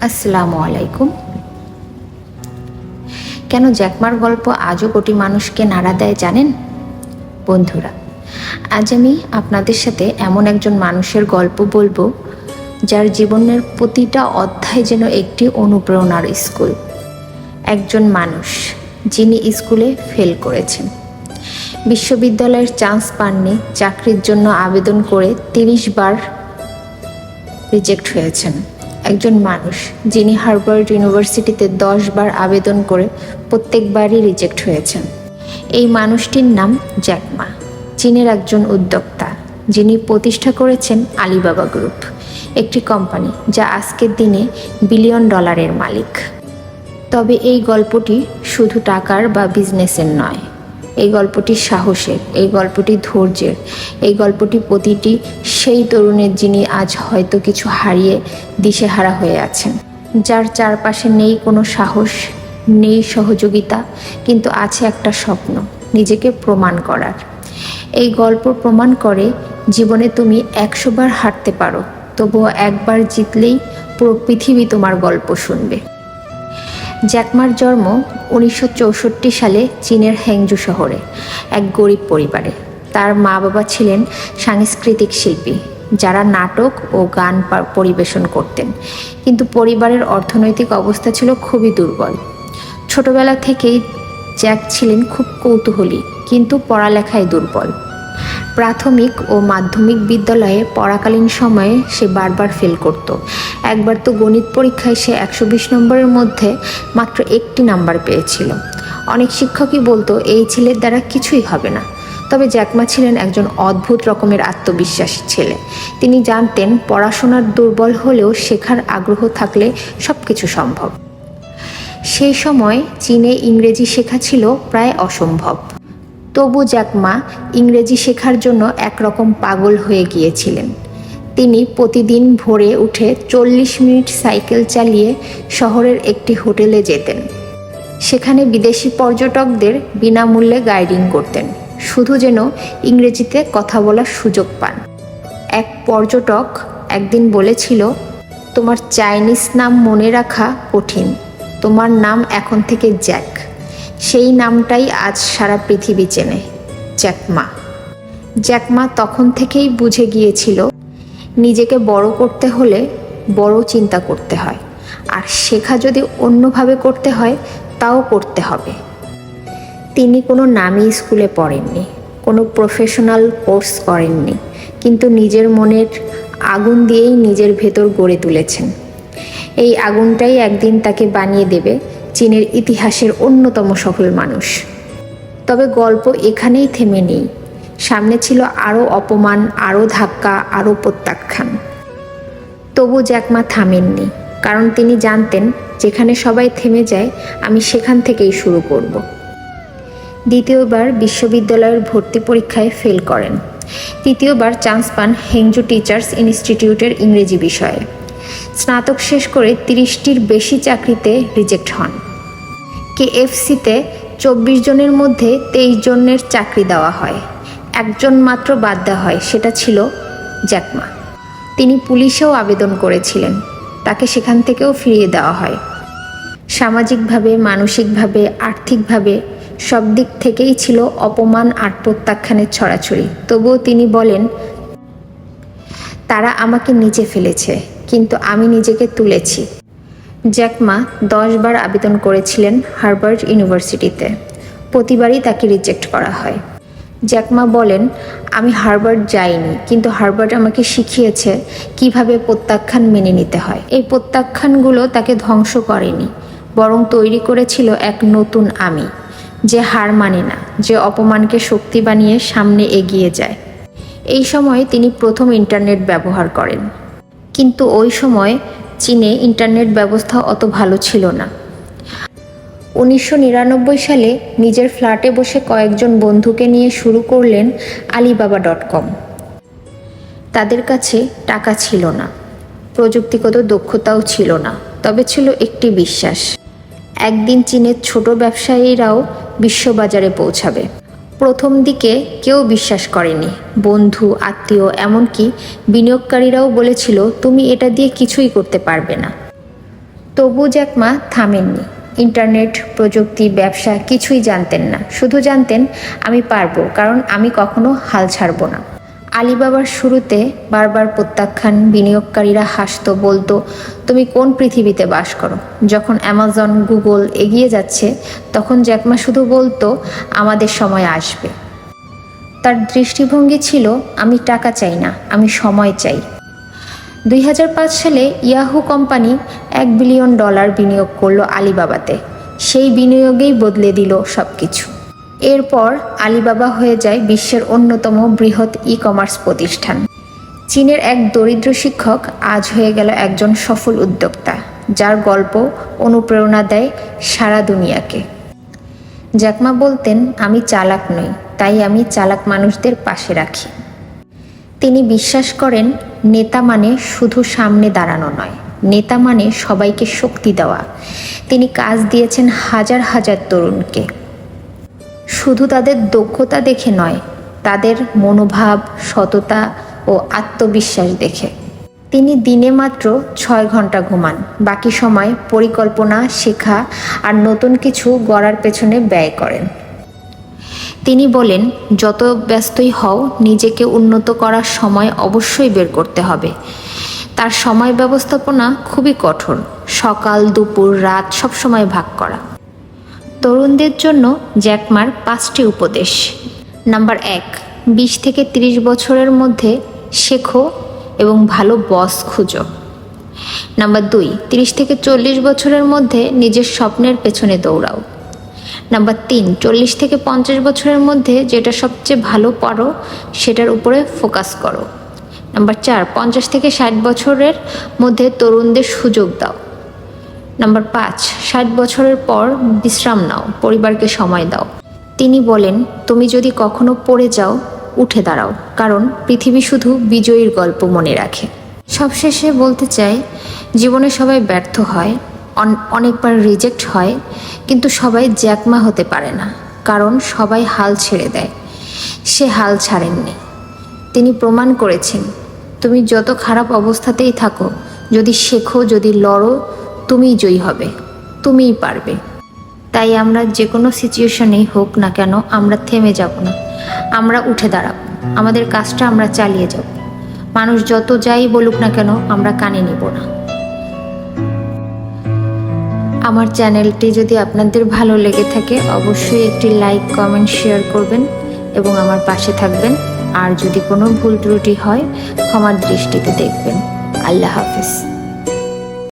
আসসালামু আলাইকুম। কেন জ্যাকমার গল্প আজও কোটি মানুষকে নাড়া দেয় জানেন? বন্ধুরা, আজ আমি আপনাদের সাথে এমন একজন মানুষের গল্প বলব, যার জীবনের প্রতিটা অধ্যায় যেন একটি অনুপ্রেরণার স্কুল। একজন মানুষ যিনি স্কুলে ফেল করেছেন। বিশ্ববিদ্যালয়ের চান্স পাননি, চাকরির জন্য আবেদন করে তিরিশ বার রিজেক্ট হয়েছেন। একজন মানুষ যিনি হার্ভার্ড ইউনিভার্সিটিতে দশ বার আবেদন করে প্রত্যেকবারই রিজেক্ট হয়েছেন। এই মানুষটির নাম জ্যাকমা, চীনের একজন উদ্যোক্তা যিনি প্রতিষ্ঠা করেছেন আলিবাবা গ্রুপ, একটি কোম্পানি যা আজকের দিনে বিলিয়ন ডলারের মালিক। তবে এই গল্পটি শুধু টাকার বা বিজনেসের নয় এই গল্পটি সাহসের, এই গল্পটি ধৈর্যের, এই গল্পটি প্রতিটি সেই তরুণের যিনি আজ হয়তো কিছু হারিয়ে দিশেহারা হয়ে আছেন। যার চারপাশে নেই কোনো সাহস, নেই সহযোগিতা, কিন্তু আছে একটা স্বপ্ন, নিজেকে প্রমাণ করার। এই গল্প প্রমাণ করে জীবনে তুমি একশোবার হারতে পারো, তবুও একবার জিতলেই পুরো পৃথিবী তোমার গল্প শুনবে। জ্যাকমার জন্ম উনিশশো চৌষট্টি সালে চীনের হ্যাংজু শহরে, এক গরিব পরিবারে। তার মা বাবা ছিলেন সাংস্কৃতিক শিল্পী, যারা নাটক ও গান পরিবেশন করতেন। কিন্তু পরিবারের অর্থনৈতিক অবস্থা ছিল খুবই দুর্বল। ছোটবেলা থেকেই জ্যাক ছিলেন খুব কৌতূহলী, কিন্তু পড়ালেখায় দুর্বল। প্রাথমিক ও মাধ্যমিক বিদ্যালয়ে পড়াকালীন সময়ে সে বারবার ফেল করত। একবার তো গণিত পরীক্ষায় সে একশো বিশ নম্বরের মধ্যে মাত্র একটি নাম্বার পেয়েছিল। অনেক শিক্ষকই বলতো, এই ছেলের দ্বারা কিছুই হবে না। তবে জ্যাকমা ছিলেন একজন অদ্ভুত রকমের আত্মবিশ্বাসী ছেলে। তিনি জানতেন, পড়াশোনার দুর্বল হলেও শেখার আগ্রহ থাকলে সব কিছু সম্ভব। সেই সময় চীনে ইংরেজি শেখা ছিল প্রায় অসম্ভব। তবু জ্যাকমা ইংরেজি শেখার জন্য একরকম পাগল হয়ে গিয়েছিলেন। তিনি প্রতিদিন ভোরে উঠে চল্লিশ মিনিট সাইকেল চালিয়ে শহরের একটি হোটেলে যেতেন। সেখানে বিদেশি পর্যটকদের বিনামূল্যে গাইডিং করতেন। শুধু যেন ইংরেজিতে কথা বলার সুযোগ পান। এক পর্যটক একদিন বলেছিল, তোমার চাইনিজ নাম মনে রাখা কঠিন। তোমার নাম এখন থেকে জ্যাক। সেই নামটাই আজ সারা পৃথিবী চেনে, জ্যাকমা। জ্যাকমা তখন থেকেই বুঝে গিয়েছিল, নিজেকে বড় করতে হলে বড় চিন্তা করতে হয়, আর শেখা যদি অন্যভাবে করতে হয়, তাও করতে হবে। তিনি কোনো নামি স্কুলে পড়েননি, কোনো প্রফেশনাল কোর্স করেননি, কিন্তু নিজের মনের আগুন দিয়েই নিজের ভেতর গড়ে তুলেছেন। এই আগুনটাই একদিন তাকে বানিয়ে দেবে চীনের ইতিহাসের অন্যতম সফল মানুষ। তবে গল্প এখানেই থেমে নেই। সামনে ছিল আরও অপমান, আরও ধাক্কা, আরও প্রত্যাখ্যান। তবু জ্যাকমা থামেননি, কারণ তিনি জানতেন, যেখানে সবাই থেমে যায়, আমি সেখান থেকেই শুরু করব। দ্বিতীয়বার বিশ্ববিদ্যালয়ের ভর্তি পরীক্ষায় ফেল করেন। তৃতীয়বার চান্স পান হেংজু টিচার্স ইনস্টিটিউটের ইংরেজি বিষয়ে। স্নাতক শেষ করে তিরিশটির বেশি চাকরিতে রিজেক্ট হন। কেএফসিতে চব্বিশ জনের মধ্যে তেইশ জনের চাকরি দেওয়া হয়। একজন মাত্র বাদ দেওয়া হয়, সেটা ছিল জ্যাকমা। তিনি পুলিশেও আবেদন করেছিলেন। তাকে সেখান থেকেও ফিরিয়ে দেওয়া হয়। সামাজিকভাবে, মানসিকভাবে, আর্থিকভাবে সব দিক থেকেই ছিল অপমান আর প্রত্যাখ্যানের ছড়াছড়ি। তবুও তিনি বলেন, তারা আমাকে নিচে ফেলেছে। কিন্তু আমি নিজেকে তুলেছি। জ্যাকমা দশবার আবেদন করেছিলেন হার্ভার্ড ইউনিভার্সিটিতে। প্রতিবারই তাকে রিজেক্ট করা হয়। জ্যাকমা বলেন, আমি হার্ভার্ড যাইনি, কিন্তু হার্ভার্ড আমাকে শিখিয়েছে কীভাবে প্রত্যাখ্যান মেনে নিতে হয়। এই প্রত্যাখ্যানগুলো তাকে ধ্বংস করেনি, বরং তৈরি করেছিল এক নতুন আমি, যে হার মানে না, যে অপমানকে শক্তি বানিয়ে সামনে এগিয়ে যায়। এই সময় তিনি প্রথম ইন্টারনেট ব্যবহার করেন। কিন্তু ওই সময় চীনে ইন্টারনেট ব্যবস্থা অত ভালো ছিল না। উনিশশো নিরানব্বই সালে নিজের ফ্ল্যাটে বসে কয়েকজন বন্ধুকে নিয়ে শুরু করলেন আলিবাবা ডট কম। তাদের কাছে টাকা ছিল না, প্রযুক্তিগত দক্ষতাও ছিল না, তবে ছিল একটি বিশ্বাস। একদিন চীনের ছোট ব্যবসায়ীরাও বিশ্ববাজারে পৌঁছাবে। প্রথম দিকে কেউ বিশ্বাস করেনি। বন্ধু, আত্মীয়, এমনকি বিনিয়োগকারীরাও বলেছিল, তুমি এটা দিয়ে কিছুই করতে পারবে না। তবু জ্যাকমা থামেননি। ইন্টারনেট, প্রযুক্তি, ব্যবসা কিছুই জানতেন না। শুধু জানতেন, আমি পারব, কারণ আমি কখনো হাল ছাড়বো না। আলিবাবার শুরুতে বারবার প্রত্যাখ্যান বিনিয়োগকারীরা হাসতো, বলতো, তুমি কোন পৃথিবীতে বাস করো? যখন অ্যামাজন, গুগল এগিয়ে যাচ্ছে, তখন জ্যাকমা শুধু বলতো, আমাদের সময় আসবে। তার দৃষ্টিভঙ্গি ছিল, আমি টাকা চাই না, আমি সময় চাই। দুই হাজার পাঁচ সালে ইয়াহু কোম্পানি এক বিলিয়ন ডলার বিনিয়োগ করল আলিবাবাতে। সেই বিনিয়োগেই বদলে দিল সব কিছু এরপর আলিবাবা হয়ে যায় বিশ্বের অন্যতম বৃহৎ ই কমার্স প্রতিষ্ঠান। চীনের এক দরিদ্র শিক্ষক আজ হয়ে গেল একজন সফল উদ্যোক্তা, যার গল্প অনুপ্রেরণা দেয় সারা দুনিয়াকে। জ্যাকমা বলতেন, আমি চালাক নই, তাই আমি চালাক মানুষদের পাশে রাখি। তিনি বিশ্বাস করেন, নেতা মানে শুধু সামনে দাঁড়ানো নয়, নেতা মানে সবাইকে শক্তি দেওয়া। তিনি কাজ দিয়েছেন হাজার হাজার তরুণকে। শুধু তাদের দক্ষতা দেখে নয়, তাদের মনোভাব, সততা ও আত্মবিশ্বাস দেখে। তিনি দিনে মাত্র ছয় ঘণ্টা ঘুমান। বাকি সময় পরিকল্পনা, শেখা আর নতুন কিছু গড়ার পেছনে ব্যয় করেন। তিনি বলেন, যত ব্যস্তই হও, নিজেকে উন্নত করার সময় অবশ্যই বের করতে হবে। তার সময় ব্যবস্থাপনা খুবই কঠোর। সকাল, দুপুর, রাত সব সময় ভাগ করা। তরুণদের জন্য জ্যাকমার পাঁচটি উপদেশ। নাম্বার এক, বিশ থেকে তিরিশ বছরের মধ্যে শেখো এবং ভালো বস খুঁজো। নাম্বার দুই, তিরিশ থেকে চল্লিশ বছরের মধ্যে নিজের স্বপ্নের পেছনে দৌড়াও। নাম্বার তিন, চল্লিশ থেকে পঞ্চাশ বছরের মধ্যে যেটা সবচেয়ে ভালো পারো সেটার উপরে ফোকাস করো। নাম্বার চার, পঞ্চাশ থেকে ষাট বছরের মধ্যে তরুণদের সুযোগ দাও। নাম্বার পাঁচ, ষাট বছরের পর বিশ্রাম নাও, পরিবারকে সময় দাও। তিনি বলেন, তুমি যদি কখনো পড়ে যাও, উঠে দাঁড়াও, কারণ পৃথিবী শুধু বিজয়ীর গল্প মনে রাখে। সবশেষে বলতে চাই, জীবনে সবাই ব্যর্থ হয়, অন- অনেকবার রিজেক্ট হয়, কিন্তু সবাই জ্যাকমা হতে পারে না, কারণ সবাই হাল ছেড়ে দেয়। সে হাল ছাড়েননি। তিনি প্রমাণ করেছেন, তুমি যত খারাপ অবস্থাতেই থাকো, যদি শেখো, যদি লড়ো তুমিই জয়ী হবে, তুমিই পারবে। তাই আমরা যে কোনো সিচুয়েশনেই হোক না কেন আমরা থেমে যাব না, আমরা উঠে দাঁড়াব, আমাদের কাজটা আমরা চালিয়ে যাব। মানুষ যত যাই বলুক না কেন আমরা কানে নেব না। আমার চ্যানেলটি যদি আপনাদের ভালো লেগে থাকে, অবশ্যই একটি লাইক, কমেন্ট, শেয়ার করবেন এবং আমার পাশে থাকবেন। আর যদি কোনো ভুল ত্রুটি হয়, ক্ষমার দৃষ্টিতে দেখবেন। আল্লাহ হাফিজ।